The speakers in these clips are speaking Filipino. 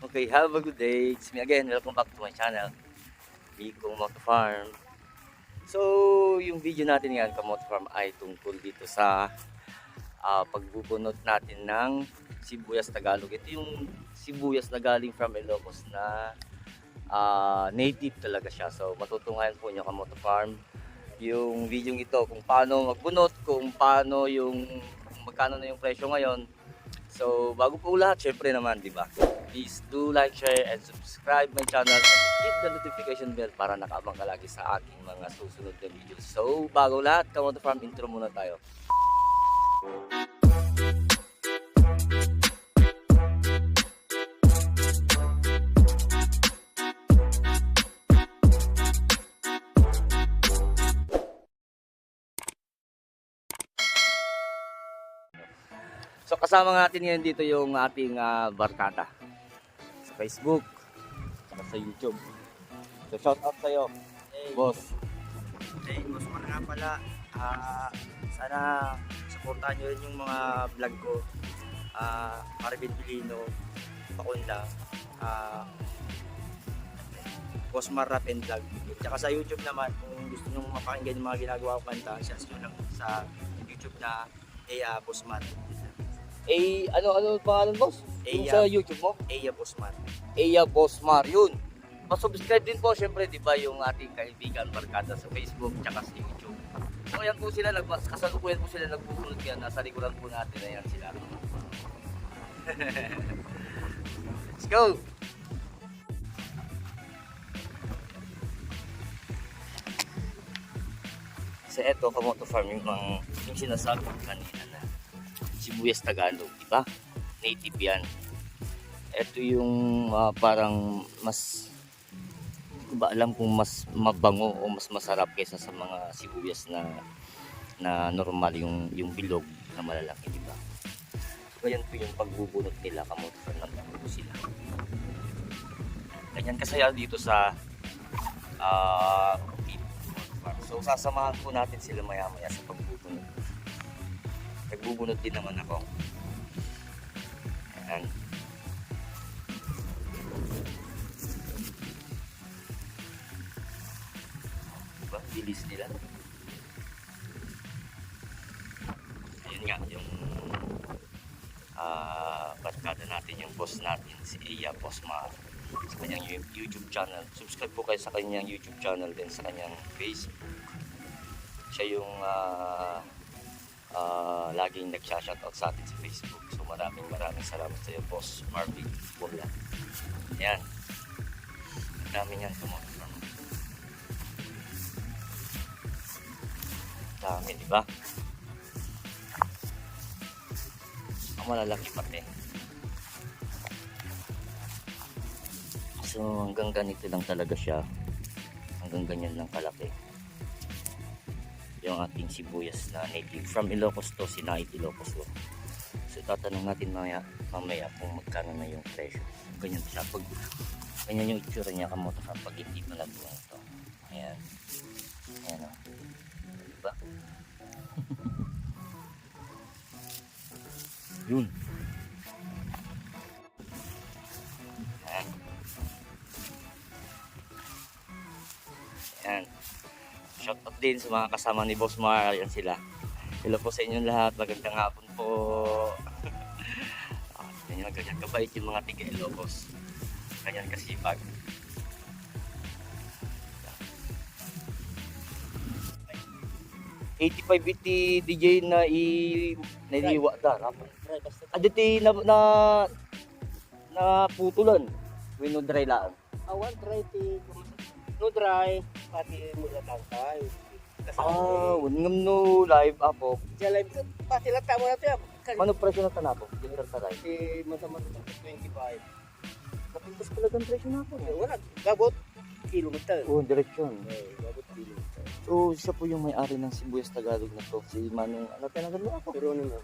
Okay, have a good day. It's me again. Welcome back to my channel. Biko Moto Farm. So, yung video natin ngayon, Kamoto Farm, ay tungkol dito sa ah, pagbubunot natin ng sibuyas Tagalog. Ito yung sibuyas na galing from Ilocos na ah, native talaga siya. So, matutunghayan po nyo Kamoto Farm yung video ito kung paano magbunot, kung paano yung kung magkano na yung presyo ngayon. So, bago po lahat, syempre naman, di ba? Please do like, share, and subscribe my channel and hit the notification bell para nakaabang ka lagi sa aking mga susunod na videos. So, bago lahat, Kamoto Farm intro muna tayo. So, kasama natin ngayon dito yung ating ah, barkada Facebook, saka sa YouTube. So, shout out sa'yo, Hey, boss. hey, boss man nga pala. Ah, sana supportahan nyo rin yung mga vlog ko. Ah, Marvin Pilino, Pakunda, ah, Boss Mar Rap and Vlog. Tsaka sa YouTube naman, kung gusto nyo mapakinggan yung mga ginagawa ko kanta, search nyo lang sa YouTube na Eya Boss Mar. Eh, ano, ano pangalan, boss? Eya. sa YouTube mo? Eya Boss Eya Boss Mar, yun. Pa-subscribe din po, syempre, di ba, yung ating kaibigan barkada sa Facebook, tsaka sa YouTube. So, ayan po sila, kasalukuyan po sila nagpupulot yan. Nasa likuran po natin, ayan sila. Let's go! Sa eto, kamoto farm, yung, mga, yung sinasabi kanina na sibuyas Tagalog, di ba? Native yan. Ito yung ah, parang mas ba alam kung mas mabango o mas masarap kaysa sa mga sibuyas na na normal yung yung bilog na malalaki, di ba? So, ganyan po yung pagbubunot nila kamote farm ng buo sila. Ganyan kasaya dito sa Farm. So sasamahan po natin sila maya-maya sa pagbubunot. Nagbubunot din naman ako. Ayan. Boss natin, si Iya Posmar sa kanyang YouTube channel. Subscribe po kayo sa kanyang YouTube channel din sa kanyang Facebook. Siya yung ah ah, laging nagsha-shoutout sa atin sa Facebook. So maraming maraming salamat sa iyo, Boss Marvin Bola. Yan. Ang dami niyan tumulong. Dami, di ba? Ang malalaki pati. So hanggang ganito lang talaga siya. Hanggang ganyan lang kalaki. Yung ating sibuyas na native. From Ilocos to, Sinait Ilocos to. So tatanong natin mamaya, mamaya kung magkano na yung presyo. Ganyan siya. Pag, ganyan yung itsura niya kamoto kapag hindi mo nabuhan ito. Ayan. Ayan o. Diba? Yun. Ayan. Shout out din sa mga kasama ni Boss Mar. Ayan sila. Hello po sa inyong lahat. Magandang hapon po. Ah, ganyan, ganyan kabait yung mga tiga Ilocos. Ganyan kasipag. Eighty-five iti DJ na i niliwa da. Aditi na na na putulan. Wino dry lang. Awan try ti no dry pati mula tangkay. Ah, ngam no live apo. Jalay pati lang tamo natin. Ano presyo na tanapo? General taray. Si matamat 25. Kapintas pala ng presyo na po. Eh, Wala, gabot kilometer. Oh, direksyon. Eh, gabot kilometer. So, siya po yung may-ari ng Sibuyas Tagalog na to. Si Manong, ano tinagal mo ako? Pero ano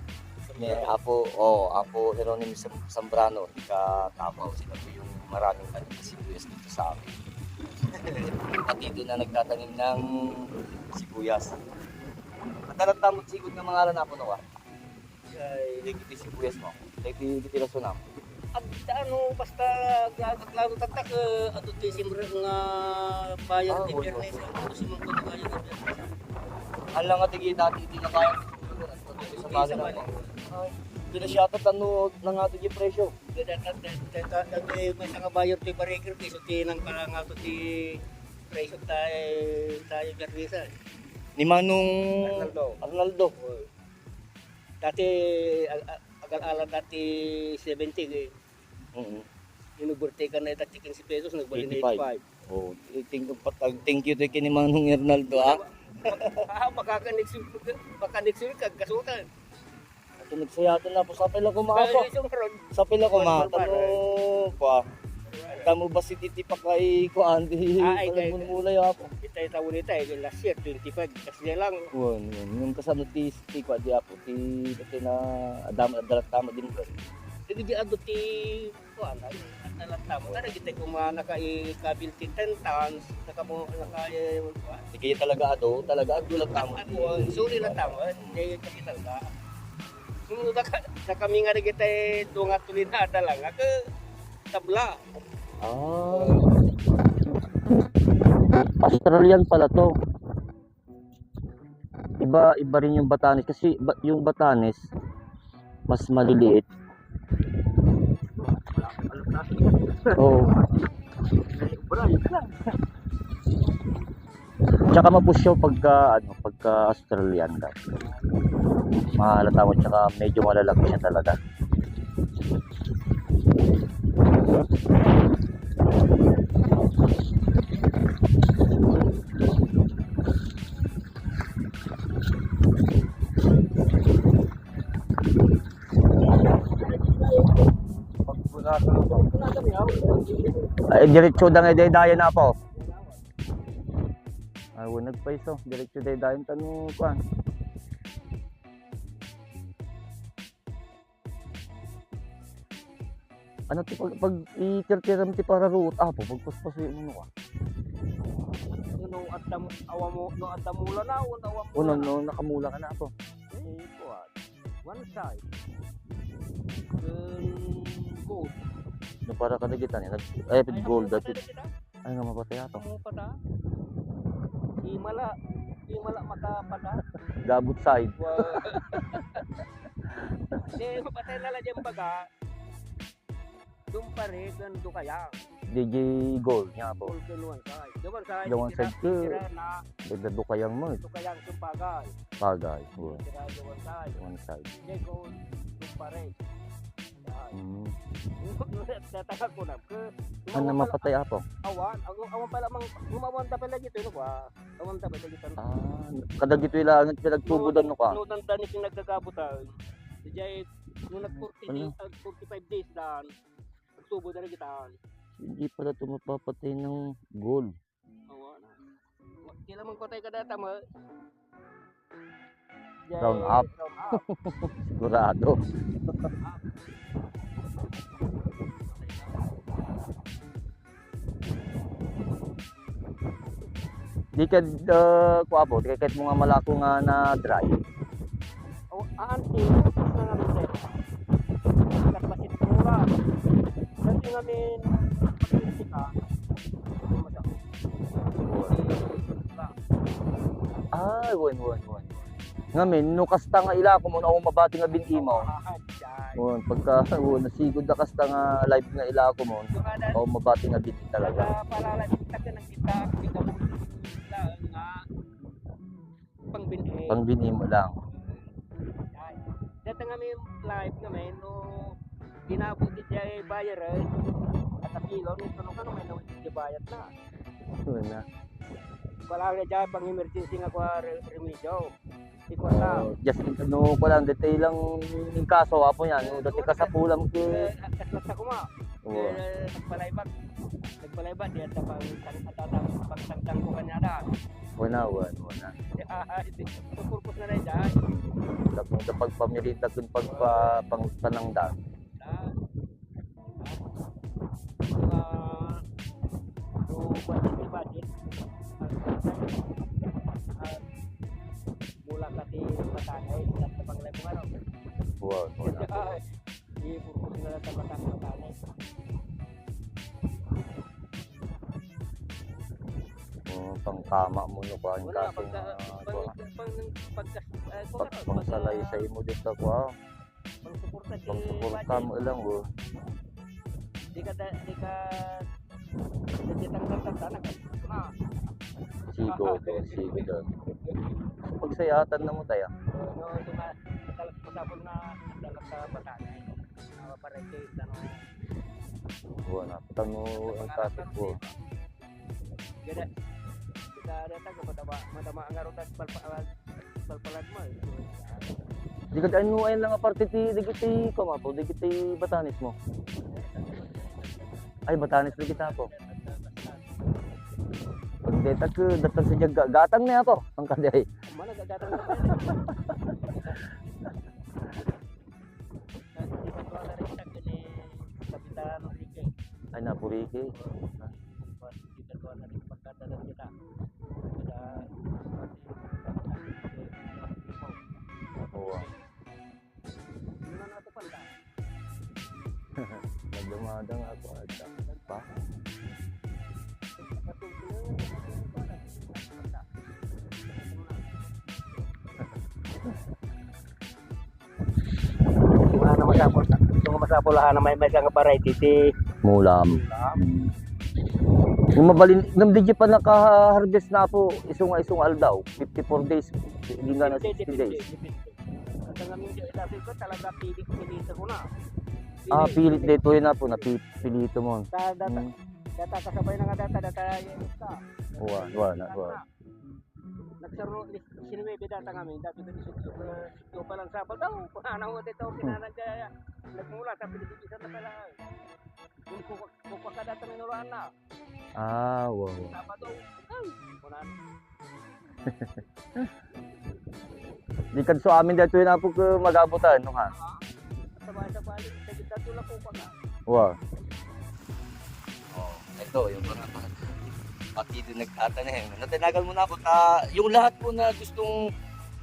May Apo, oh, Apo Jeronimo Sam- Zambrano, ika Tapaw. Sila po yung maraming tanim na sibuyas dito sa amin. Pati doon na nagtatanim ng sibuyas. At talatamot sigod ng mga aran na po nawa. ay kiti sibuyas mo. Kiti raso na. at ano basta klaro tagtak uh, ato ti simre nga bayar Ah, di oo, Biyernes ato si mga ko bayar di Biyernes Alang nga tigi dati di na kaya sa bali na. Ay, Pinasyata tanu ng ato di presyo. may nga bayar ti barikir ti so ti nang para nga ato ti presyo tayo tayo Biyernes Ni Manong Arnaldo. Arnaldo. dati ag- ag- agal-alan dati 70 eh Oo. inuburte ka na dati 15 pesos nagbalik na 85. Oh, thank you thank you to kini Manong Arnaldo ah. ah makakanig baka next week kag kasutan Ito nagsayatan na po sa pila ko maapo. Sa pila ko ma One for one, tano pa. Tamo ba si Titi pa kay ko andi? Ah, ay, kay- mulay apo. Ita ita ulit tayo last year 25 kasi lang Won, yun. Yung kasano ti ti ko di apo ti ti na adam adalat tama din ko. Hindi di ado ti kuan ay nalat tamo kada kita ko mga naka ikabil ti 10 tons naka mo naka kuan Di kaya talaga ado, talaga ado lang tamo. ako suri lang ka Nung naka na kami nga kita tunga tulinada lang ako tabla Ah. Australian pala to. Iba iba rin yung Batanes kasi yung Batanes mas maliliit. Oo. Tsaka mapusyo pagka ano, pagka Australian ka. Mahalata mo tsaka medyo malalaki siya talaga. Ay, diretso dang eday na po. Ay, nagpaiso. Diretso day dayon tanu kuan. Ano ti pag pag itirtiram ti para ruot apo pagpaspas yung ano ka. no at tam awa mo no at tamula na o awa mo Uno no nakamula ka na apo. eh kuan one side um, gold No para ka nagitan nag ay pid gold Ay, dati. ako pa Ay nga mapatay ato. Kamu pada Himala Himala makapada Gabut side. Wah Di mapatay na lang dyan baga Doon pa rin kan do kaya DJ gold nya po. Side Doon side Doon side ko. Tira na Dagdag kayang mo do kaya yung bagay pagay. Doon side One side. Di ko doon pa rin Mm. Tataka ko na ke Ano mapatay apo? Awan Ang awan pala mang Gumawan ta pala dito no ba Awan ta pala dito Ah, kadag ito ilangan pinagtubudan no ka. No, dan dan yung nagkakabutan. Dijay nung nag 40 Ano? days, uh, 45 days dan. Na rin kita. Hindi pala ito mapapatay ng gold. Oo na. Kailan mong patay ka mo? Dijay, Round up. Round up. Sigurado. Di ka uh, kuapo, di ka kahit mga malako nga na dry. Oh, aanti, Ay, wan, wan, wan. Ngamin, no kasta nga ila ko mo na mabati nga binti mo. Ah. Wan, pagka wan, nasigod na kasta nga live nga ila ko mo. Yung kada O mabati nga binti talaga. Para kita ka ng kita, kita mo lang nga pangbinhe. Pang binhi mo lang. Dito nga may live nga may no ginabot di jay bayar eh. At apilo ni tuno ka no may no di bayad na. Wan na. Wala nga jay pang emergency nga kwa re- remedyo. Ko na. Oh, just ano ko lang detail lang yung kaso apo yan. No, dati ka sa pulam ko. Eh, Kaslas ako ma. Oo. Eh, Nagpalaybag. Nagpalaybag di at pang atatang pagtangtang ko kanya na. Wana, wan, wana. Purpose na rin jay. Tapos sa pagpamilita kung pagpa pang panangda. Ah. Ah. So, budget ni budget at mula ka ti Matanay at sa panglabong araw. Wow, wow. Ipupusin na sa Matang Matanay. pangtama mo no kuan ka pang pang pang salay sa imo din ka kuha pang suporta mo lang go di ka di ka di ka tanggap sa sigo to sigo daw pagsayatan na mo tayo no, ito na, talag sa bataan, uh, para kay, ano, wala tanu ang topic ko gada, kita ada taga madama, madama ang araw tag palpalag, palpalag mo, eh. di ka ano ay lang aparte ti di kiti ko mapo di kiti batanis mo ay batanis di kita ako pag deta ko datang sa jaga gatang na ako ang kaday. Mana gagatang na ay napuriki. Oo nagdumadang ako at pa Kung masapol na may may isang variety ti mulam Hmm. Yung mabalin, nang di pa naka-harvest na po, isong isong aldaw, 54 days, hindi nga na 60 days. At ang aming dati ko talaga pilit pilit ko na. Ah, pilit dito yun na po, napipilito mo. Ta data Hmm. data kasabay na nga data data yung ka. Wala, wala, wala. Nagsaro sinuwebe data kami dati ko pa lang sapal daw. Ano mo dito kinanan kaya nagmula sa Pilipinas na pala. Kung ko ko pa kada tayo nuruan na. Ah, wow. Sabado. Ay, kunan. Di kan so amin dito na po ko magabutan, no ha? Sabay sa sa kita tula ko pa ka. Wow. Oh, ito yung mga pati doon nagtatanim. Natinagal mo na ako. Ta, yung lahat po na gustong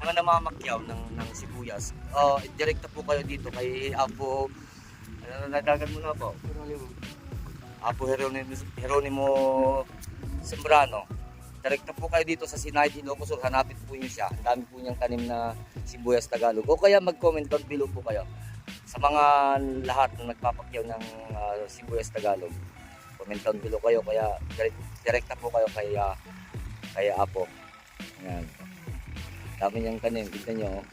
mga namamakyaw ng, ng sibuyas, oh, direkta po kayo dito kay Apo, ano, nadagan mo na po? Apo Jeronimo, Jeronimo Sembrano. Direkta po kayo dito sa Sinaid, Ilocos Sur. Hanapin po niyo siya. Ang dami po niyang tanim na sibuyas Tagalog. O kaya mag-comment down below po kayo sa mga lahat na nagpapakyaw ng ah, sibuyas Tagalog. Comment down below kayo kaya direkta po kayo kay ah, kay Apo. Ayan. Dami niyang tanim, tignan niyo. oh.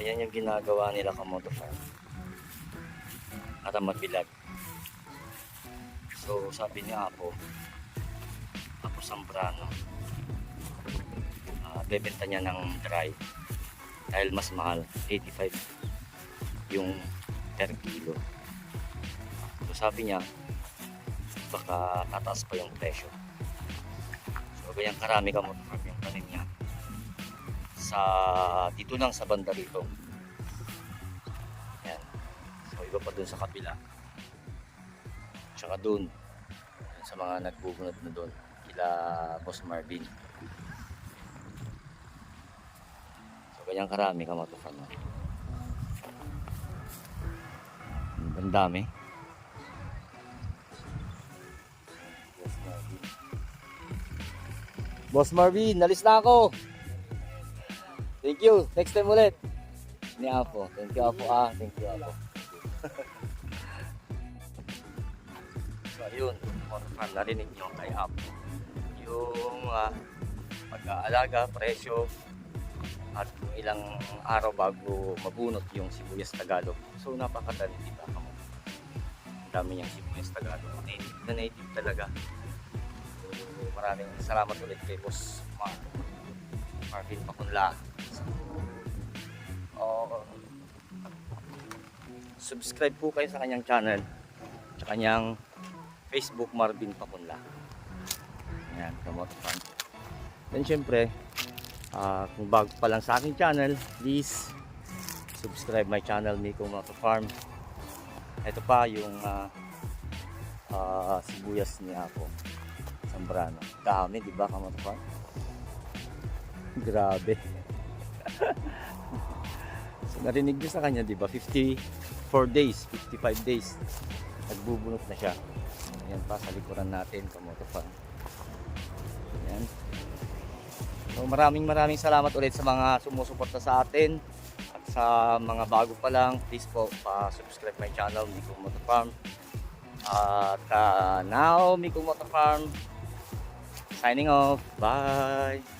Ayan. Yung ginagawa nila kamoto farm. Ang mabilag. So sabi ni Apo, Apo Sambrano, ah, bebenta niya ng dry dahil mas mahal, 85 yung per kilo. So sabi niya, baka tataas pa yung presyo. So ganyan karami ka motor yung tanim niya sa dito lang sa banda rito. Yan. So iba pa dun sa kabila. Tsaka dun sa mga nagbubunot na dun kila Boss Marvin. So ganyan karami ka motofan Ang dami. Boss Marvin. Nalis na ako. Thank you. Next time ulit. Ni Apo. Thank you Apo. Ah, thank you Apo. so ayun, more fun narinig nyo kay Apo. Yung ah, pag-aalaga, presyo, at kung ilang araw bago mabunot yung sibuyas Tagalog. So napakadali dito dami niyang sibuyas Tagalog. Native na native talaga. So, maraming salamat ulit kay Boss Mark. Marvin Pakunla. Oh, subscribe po kayo sa kanyang channel sa kanyang Facebook Marvin Pakunla. Ayan, promote fan. Then syempre, ah, kung bago pa lang sa aking channel, please subscribe my channel Miko Moto Farm. Ito pa yung ah, ah, sibuyas ni Apo. Sambrano. Dami, di ba, Kamoto Farm? Grabe. so narinig niyo sa kanya, di ba? 54 days, 55 days. Nagbubunot na siya. Ayan pa sa likuran natin, kamoto farm. Ayan. So maraming maraming salamat ulit sa mga sumusuporta sa atin at sa mga bago pa lang, please po pa-subscribe my channel, Miko Moto Farm. At uh, now, Miko Moto Farm signing off. Bye!